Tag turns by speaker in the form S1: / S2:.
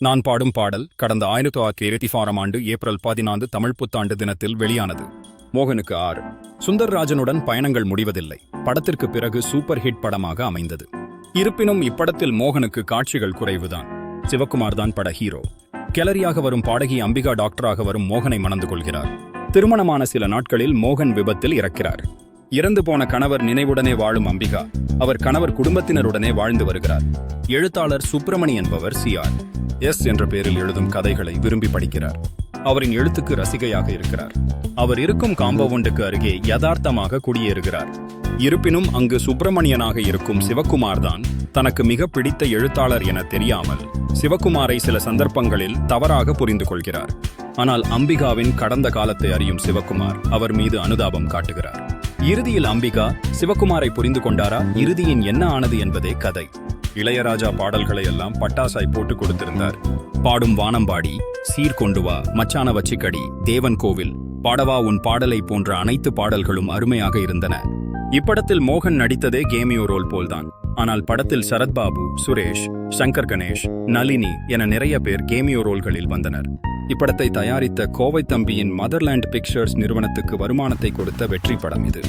S1: நான் பாடும் பாடல் கடந்த ஆயிரத்தி தொள்ளாயிரத்தி இருபத்தி ஆறாம் ஆண்டு ஏப்ரல் பதினான்கு தமிழ் புத்தாண்டு தினத்தில் வெளியானது. மோகனுக்கு ஆறு. சுந்தர்ராஜனுடன் பயணங்கள் முடிவதில்லை. படத்திற்கு பிறகு சூப்பர் ஹிட் படமாக அமைந்தது. இருப்பினும் இப்படத்தில் மோகனுக்கு காட்சிகள் குறைவுதான். சிவகுமார் தான் பட ஹீரோ. கெலரியாக வரும் பாடகி அம்பிகா டாக்டராக வரும் மோகனை மணந்து கொள்கிறார். திருமணமான சில நாட்களில் மோகன் விபத்தில் இறக்கிறார். இறந்து போன கணவர் நினைவுடனே வாழும் அம்பிகா. அவர் கணவர் குடும்பத்தினருடனே வாழ்ந்து வருகிறார். எழுத்தாளர் சுப்பிரமணி என்பவர் சிஆர் எஸ் என்ற பெயரில் எழுதும் கதைகளை விரும்பி படிக்கிறார். அவரின் எழுத்துக்கு ரசிகையாக இருக்கிறார். அவர் இருக்கும் காம்பவுண்டுக்கு அருகே யதார்த்தமாக குடியேறுகிறார். இருப்பினும் அங்கு சுப்பிரமணியனாக இருக்கும் சிவக்குமார் தான் தனக்கு மிக பிடித்த எழுத்தாளர் என தெரியாமல் சிவக்குமாரை சில சந்தர்ப்பங்களில் தவறாக புரிந்து கொள்கிறார். ஆனால் அம்பிகாவின் கடந்த காலத்தை அறியும் சிவக்குமார் அவர் மீது அனுதாபம் காட்டுகிறார். இறுதியில் அம்பிகா சிவகுமாரை புரிந்து கொண்டாரா? இறுதியின் என்ன ஆனது என்பதே கதை. இளையராஜா பாடல்களை எல்லாம் பட்டாசாய் போட்டு கொடுத்திருந்தார். பாடும் வானம்பாடி சீர்கொண்டு வா மச்சான வச்சிக்கடி தேவன் கோவில் பாடவா உன் பாடலை போன்ற அனைத்து பாடல்களும் அருமையாக இருந்தன. இப்படத்தில் மோகன் நடித்ததே கேமியோ ரோல் போல்தான். ஆனால் படத்தில் சரத்பாபு சுரேஷ் சங்கர் கணேஷ் நளினி என நிறைய பேர் கேமியோ ரோல்களில் வந்தனர். இப்படத்தை தயாரித்த கோவை தம்பியின் மதர்லேண்ட் பிக்சர்ஸ் நிறுவனத்துக்கு வருமானத்தை கொடுத்த வெற்றி படம் இது.